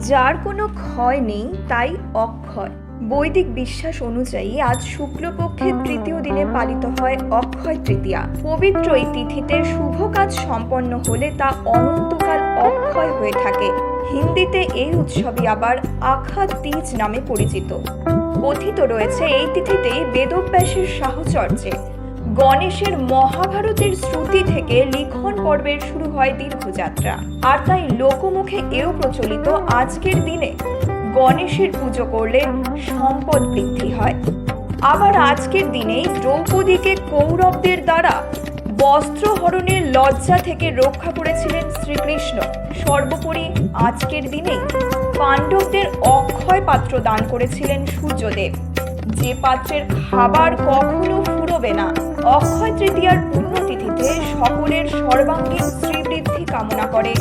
যার কোনো ক্ষয় নেই, তাই অক্ষয়। বৈদিক বিশ্বাস অনুযায়ী আজ শুক্লপক্ষের তৃতীয় দিনে পালিত হয় অক্ষয় তৃতীয়া। পবিত্র এই তিথিতে শুভ কাজ সম্পন্ন হলে তা অনন্তকাল অক্ষয় হয়ে থাকে। হিন্দিতে এই উৎসবই আবার আখা তীজ নামে পরিচিত। কথিত রয়েছে এই তিথিতেই বেদব্যাসের সাহচর্যে গণেশের মহাভারতের শ্রুতি থেকে লিখন পর্বের শুরু হয় দীর্ঘযাত্রা আর তাই লোকমুখে এও প্রচলিত আজকের দিনে গণেশের পুজো করলে সম্পদ বৃদ্ধি হয়। আবার আজকের দিনেই দ্রৌপদীকে কৌরবদের দ্বারা বস্ত্রহরণের লজ্জা থেকে রক্ষা করেছিলেন শ্রীকৃষ্ণ। সর্বোপরি আজকের দিনেই পাণ্ডবদের অক্ষয় পাত্র দান করেছিলেন সূর্যদেব। যে পাত্রের খাবার কখনো ফুরবে না। অক্ষয় তৃতীয়ার সকলের সর্বাঙ্গীন শ্রীবৃদ্ধি কামনা করে।